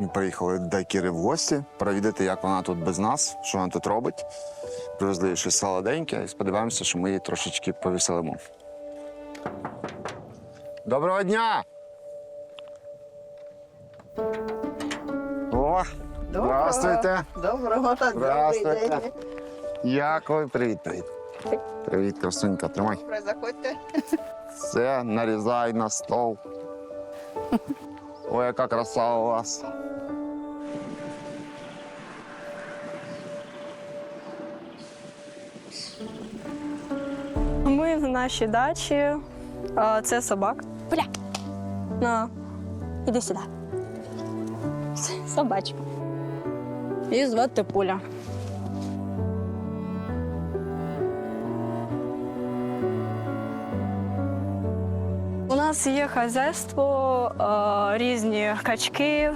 Ми приїхали до Кіри в гості, провідати, як вона тут без нас, що вона тут робить. Привезли щось солоденьке і сподіваємося, що ми її трошечки повеселимо. Доброго дня! О, здравствуйте! Доброго та добрий день. Як ви? Привіт, привіт. Привіт, красунька, тримай. Добре, заходьте. Все, нарізай на стол. Ой, яка краса у вас. Ми в нашій дачі. А, Це собак. Пуля. На. Іди сюди. Собачка. І звати Пуля. У нас є хазяйство, різні качки,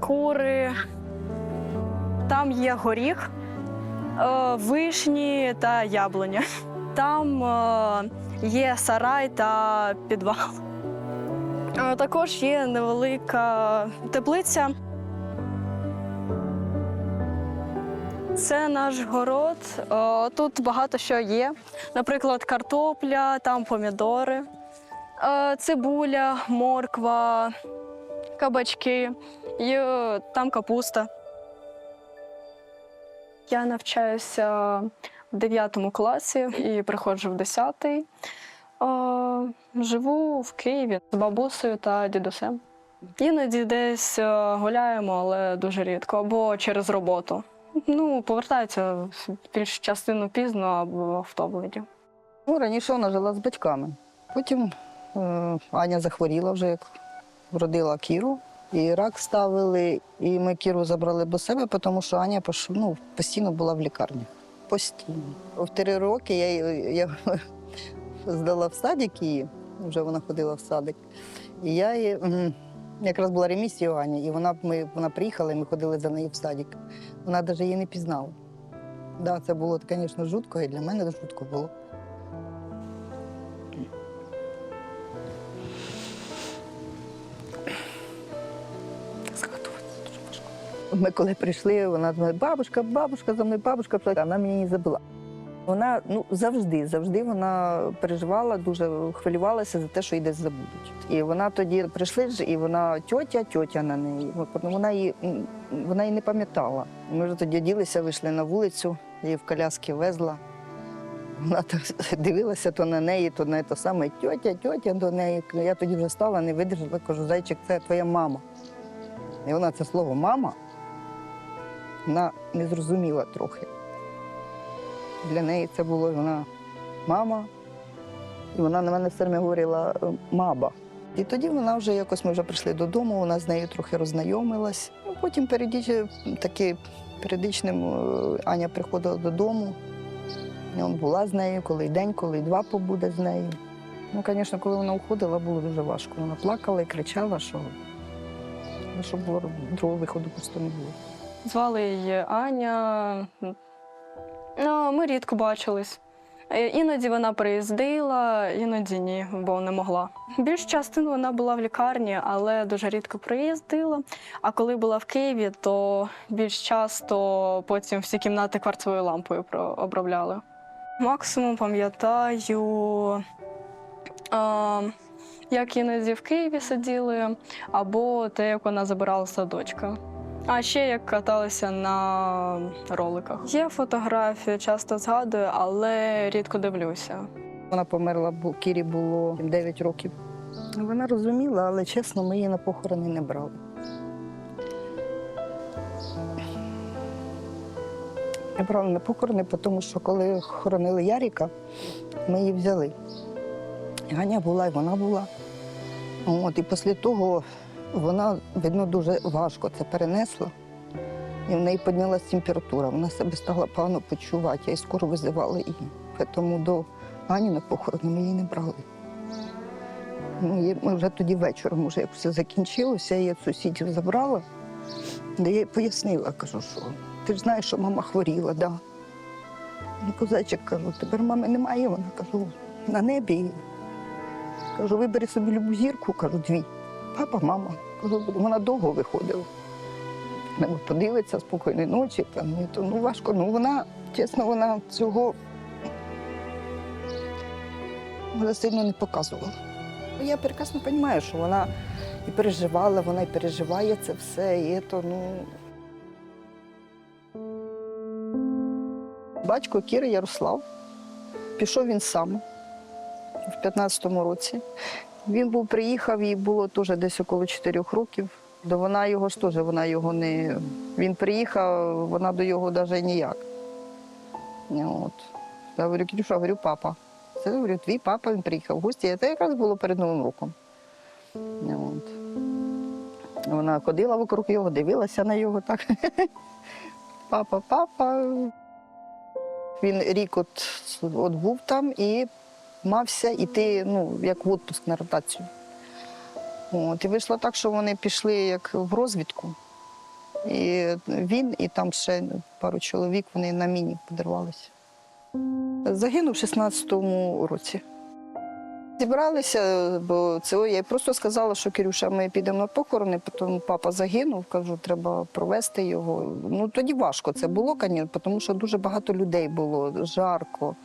кури. Там є горіх, е, вишні та яблуня. Там е, є сарай та підвал. Е, Також є невелика теплиця. Це наш город. Е, Тут багато що є. Наприклад, картопля, там помідори, е, цибуля, морква, кабачки, є там капуста. Я навчаюся в 9 класі і приходжу в 10. Е, Живу в Києві з бабусею та дідусем. Іноді десь е, гуляємо, але дуже рідко, або через роботу. Ну, повертаються більш частину пізно або втомлені. Ну, раніше вона жила з батьками. Потім е, Аня захворіла вже, як вродила Кіру. І рак ставили, і ми Кіру забрали до себе, тому що Аня ну, постійно була в лікарні. Постійно. В три роки я, я здала в садик її, вже вона ходила в садик. І я її, якраз була ремісія у і вона, ми, вона приїхала, і ми ходили за нею в садик. Вона навіть її не пізнала. Да, це було, звісно, жутко, і для мене жутко було. Ми коли прийшли, вона думає, бабушка, бабушка за мною, бабушка, прийшла». вона мені не забула. Вона ну завжди, завжди вона переживала, дуже хвилювалася за те, що її десь забудуть. І вона тоді прийшли ж, і вона тьотя, тьотя на неї. Ну, вона її вона її не пам'ятала. Ми вже тоді ділися, вийшли на вулицю, її в коляски везла. Вона так дивилася то на неї, то на те саме тьотя, тьотя до неї. Я тоді вже стала, не видержала, кажу, зайчик, це твоя мама. І вона це слово мама вона не зрозуміла трохи. Для неї це було вона мама, і вона на мене все говорила е, маба. І тоді вона вже якось ми вже прийшли додому, вона з нею трохи роззнайомилась. Ну, потім таки періодичним е, Аня приходила додому. І он була з нею, коли й день, коли й два побуде з нею. Ну, звісно, коли вона уходила, було дуже важко. Вона плакала і кричала, що, ну, що було другого виходу просто не було. Звали її Аня. Ну, ми рідко бачились. Е, Іноді вона приїздила, іноді ні, бо не могла. Більш частин вона була в лікарні, але дуже рідко приїздила. А коли була в Києві, то більш часто потім всі кімнати кварцевою лампою обробляли. Максимум пам'ятаю, як іноді в Києві сиділи, або те, як вона забирала садочка. А ще як каталися на роликах. Є фотографії, часто згадую, але рідко дивлюся. Вона померла, бо Кірі було 9 років. Вона розуміла, але чесно, ми її на похорони не брали. Не брали на похорони, тому що коли хоронили Яріка, ми її взяли. Ганя була, і вона була. От, і після того вона, видно, дуже важко це перенесла. І в неї піднялася температура, вона себе стала погано почувати, я і скоро визивала її. Тому до Ані на похорони ми її не брали. Ну, ми вже тоді вечором, вже як все закінчилося, я її сусідів забрала, де я їй пояснила, кажу, що ти ж знаєш, що мама хворіла, да. Ну, козачик кажу, тепер мами немає. Вона кажу, на небі. Кажу, вибери собі любу зірку, кажу, дві. Папа, мама. Вона довго виходила. Не подивиться, спокійної ночі. Там, і то, ну, важко. Ну, вона, чесно, вона цього вона сильно не показувала. Я прекрасно розумію, що вона і переживала, вона і переживає це все. І то, ну... Батько Кіри Ярослав. Пішов він сам в 15-му році. Він був приїхав, їй було теж десь около 4 років. До вона його ж теж, вона його не. Він приїхав, вона до його навіть ніяк. От. Я говорю, Кирюша, говорю, папа. Це говорю, твій папа він приїхав в гості. Це якраз було перед Новим роком. От. Вона ходила вокруг його, дивилася на його так. Папа, папа. Він рік от, от був там і мався йти, ну, як в відпуск на ротацію. От, і вийшло так, що вони пішли як в розвідку. І він, і там ще пару чоловік, вони на міні подорвалися. Загинув в 16-му році. Зібралися, бо це я просто сказала, що Кирюша, ми підемо на похорони, потім папа загинув, кажу, треба провести його. Ну тоді важко це було, тому що дуже багато людей було, жарко.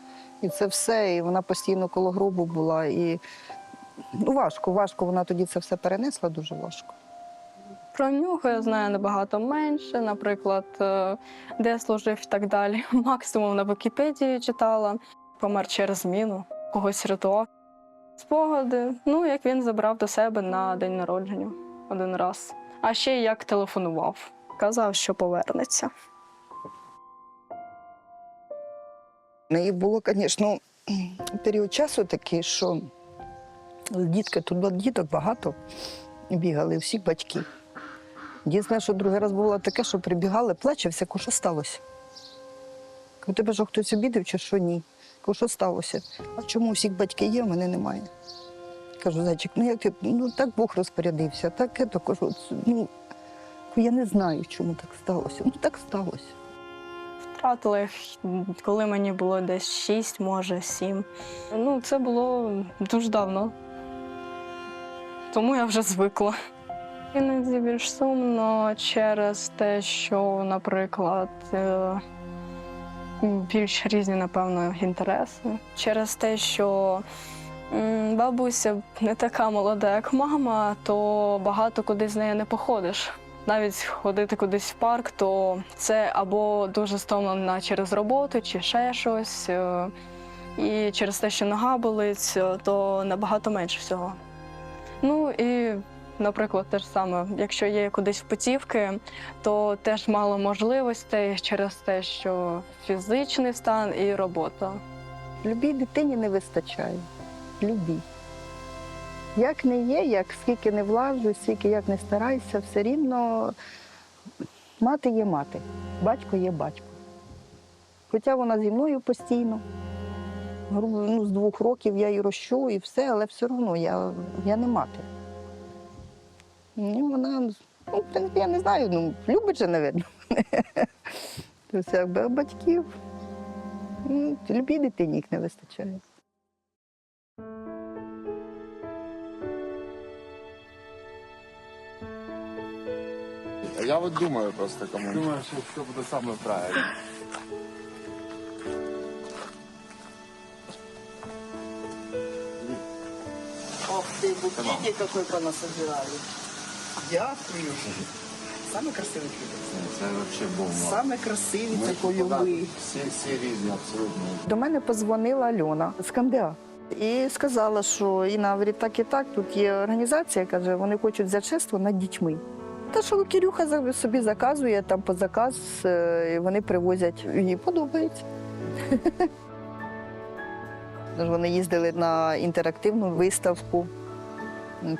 І це все, і вона постійно коло гробу була. І ну, важко, важко. Вона тоді це все перенесла, дуже важко. Про нього я знаю набагато менше, наприклад, е, де служив і так далі. Максимум на Вікіпедії читала, помер через зміну, когось рятував. Спогади, ну як він забрав до себе на день народження один раз. А ще як телефонував. Казав, що повернеться. У неї було, звісно, період часу такий, що дітки, тут було діток багато, бігали, всі батьки. Єдине, що другий раз було таке, що прибігали, плаче, всяко, що сталося. У тебе що хтось обідав чи що ні? Що сталося? А чому у всіх батьки є, а мене немає? Кажу, зайчик, ну як ти, ну так Бог розпорядився, так я кажу, ну я не знаю, чому так сталося. Ну так сталося. Втратила їх, коли мені було десь 6, може 7. Ну, це було дуже давно. Тому я вже звикла. Іноді більш сумно через те, що, наприклад, е, більш різні, напевно, інтереси. Через те, що бабуся не така молода, як мама, то багато куди з нею не походиш. Навіть ходити кудись в парк, то це або дуже стомлена через роботу, чи ще щось. е, І через те, що нога болить, е, то набагато менше всього. Ну і, наприклад, те ж саме, якщо є кудись в путівки, то теж мало можливостей через те, що фізичний стан і робота. Любій дитині не вистачає. Любій. Як не є, як скільки не влажу, скільки як не старайся, все рівно мати є мати, батько є батько. Хоча вона зі мною постійно. Ну, з двох років я її рощу і все, але все одно я, я не мати. Ну, вона, ну, в принципі, я не знаю, ну, любить же, напевно. Тобто, якби батьків. Ну, Любій дитині їх не вистачає. Я от думаю просто кому. Думаю, що це буде саме правильно. Ох ты, букетик какой понасобирали. Дякую. Саме красивий квіток. Це взагалі бомба. Саме красивий, Ми це польовий. Всі, всі різні, абсолютно. До мене позвонила Альона з КМДА. І сказала, що Інна говорить, так і так, тут є організація, каже, вони хочуть взяти шество над дітьми. Та що Кирюха собі заказує там по заказ, е, і вони привозять. Їй подобається. Вони їздили на інтерактивну виставку.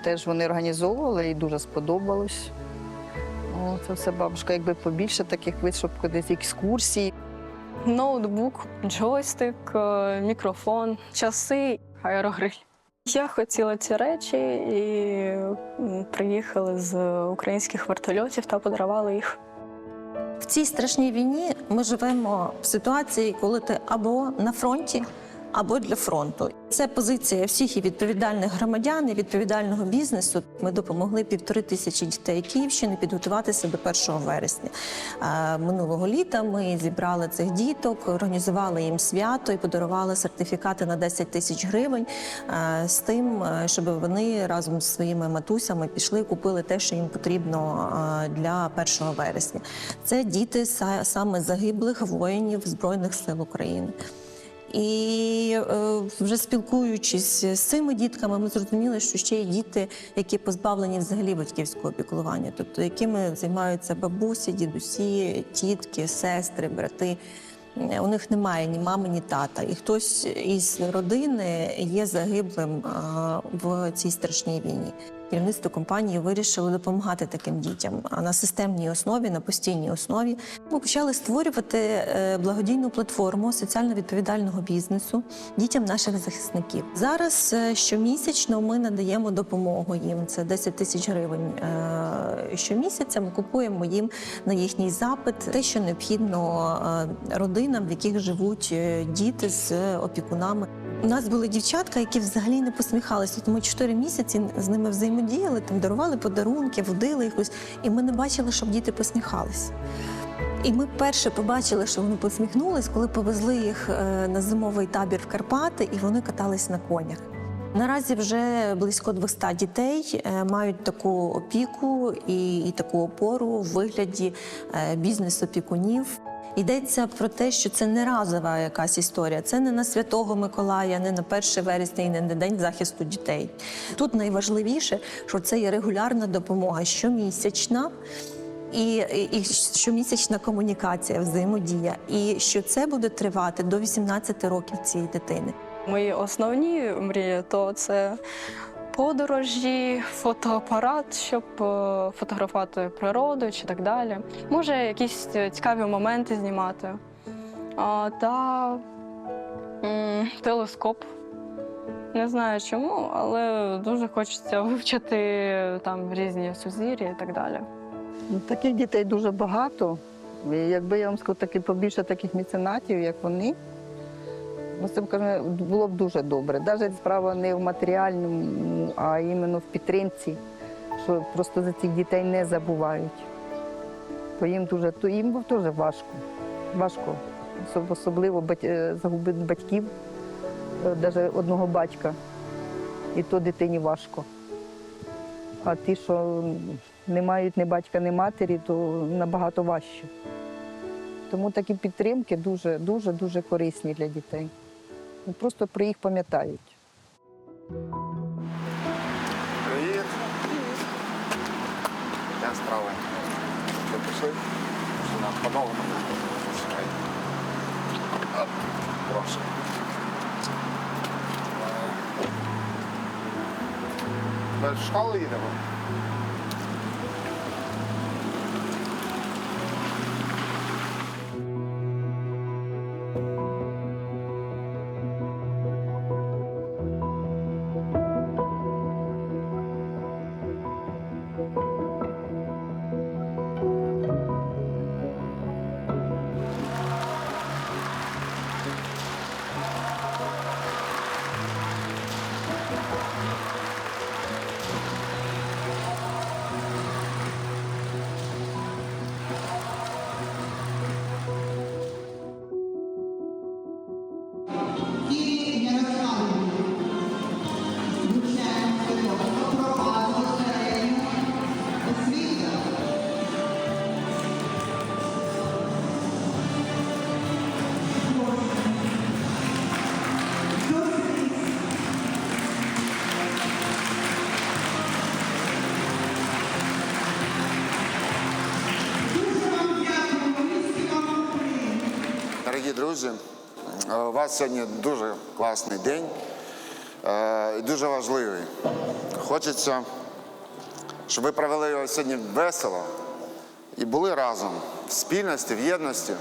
Теж вони організовували і дуже сподобалось. О, це все бабушка, якби побільше таких виступів, кудись екскурсій. Ноутбук, джойстик, е, мікрофон, часи, аерогриль. Я хотіла ці речі і приїхали з українських вертольотів та подарували їх. В цій страшній війні ми живемо в ситуації, коли ти або на фронті, або для фронту. Це позиція всіх і відповідальних громадян, і відповідального бізнесу. Ми допомогли півтори тисячі дітей Київщини підготуватися до 1 вересня. Минулого літа ми зібрали цих діток, організували їм свято і подарували сертифікати на 10 тисяч гривень з тим, е, щоб вони разом з своїми матусями пішли купили те, що їм потрібно для 1 вересня. Це діти саме загиблих воїнів Збройних сил України. І е, вже спілкуючись з цими дітками, ми зрозуміли, що ще є діти, які позбавлені взагалі батьківського опікування, тобто якими займаються бабусі, дідусі, тітки, сестри, брати. Е, У них немає ні мами, ні тата. І хтось із родини є загиблим в цій страшній війні. Керівництво компанії вирішило допомагати таким дітям на системній основі, на постійній основі. Ми почали створювати е, благодійну платформу соціально відповідального бізнесу дітям наших захисників. Зараз е, щомісячно ми надаємо допомогу їм. Це 10 тисяч гривень е, щомісяця. Ми купуємо їм на їхній запит те, що необхідно родинам, в яких живуть діти з опікунами. У нас були дівчатка, які взагалі не посміхалися. Тому чотири місяці з ними взаємодіяли, там дарували подарунки, водили ось, і ми не бачили, щоб діти посміхались. І ми перше побачили, що вони посміхнулись, коли повезли їх е, на зимовий табір в Карпати, і вони катались на конях. Наразі вже близько 200 дітей е, мають таку опіку і, і таку опору в вигляді е, бізнес-опікунів. Йдеться про те, що це не разова якась історія. Це не на Святого Миколая, не на 1 вересня і не на День захисту дітей. Тут найважливіше, що це є регулярна допомога щомісячна. І, і, і щомісячна комунікація, взаємодія, і що це буде тривати до 18 років цієї дитини. Мої основні мрії то це подорожі, фотоапарат, щоб е, фотографувати природу чи так далі. Може, якісь е, цікаві моменти знімати. Та телескоп. Не знаю чому, але дуже хочеться вивчити там різні сузір'я і так далі. Ну, Таких дітей дуже багато. Якби я вам сказала, таки побільше таких меценатів, як вони, це було б дуже добре. Навіть справа не в матеріальному, а іменно в підтримці, що просто за цих дітей не забувають. То їм дуже то їм був теж важко. Важко. Особливо е, загубити батьків, навіть одного батька. І то дитині важко. А ті, що не мають ні батька, ні матері, то набагато важче. Тому такі підтримки дуже, дуже, дуже корисні для дітей. Просто про їх пам'ятають. Привіт. Як справи? Ви пішли? Що нам по-новому? Прошу. Ми в школу їдемо? Вас сьогодні дуже класний день е, і дуже важливий. Хочеться, щоб ви провели його сьогодні весело і були разом в спільності, в єдності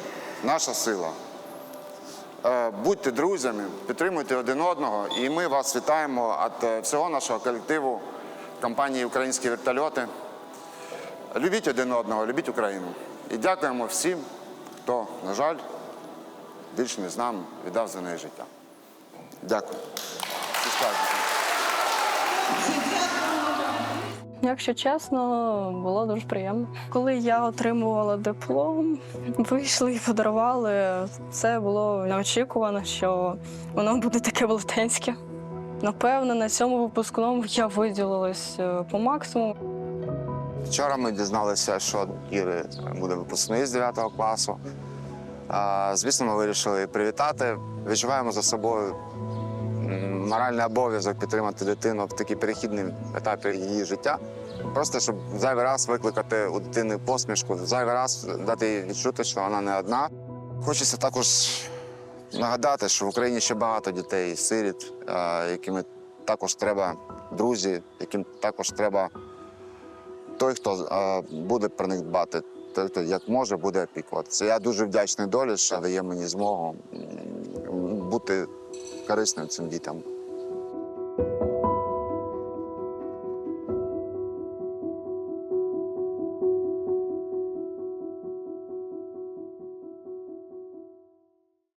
наша сила. Е, Будьте друзями, підтримуйте один одного, і ми вас вітаємо від е, всього нашого колективу компанії Українські вертольоти. Любіть один одного, любіть Україну. І дякуємо всім, хто, на жаль, більш не з нами віддав за неї життя. Дякую. Якщо чесно, було дуже приємно. Коли я отримувала диплом, вийшли і подарували. Це було неочікувано, що воно буде таке велетенське. Напевно, на цьому випускному я виділилась е, по максимуму. Вчора ми дізналися, що Іри буде випускний з 9 класу. Звісно, ми вирішили привітати. Відчуваємо за собою моральний обов'язок підтримати дитину в такий перехідний етапі її життя. Просто щоб зайвий раз викликати у дитини посмішку, зайвий раз дати їй відчути, що вона не одна. Хочеться також нагадати, що в Україні ще багато дітей сиріт, якими також треба друзі, яким також треба той, хто буде про них дбати, як може, буде опікуватися. Я дуже вдячний долі, що дає мені змогу бути корисним цим дітям.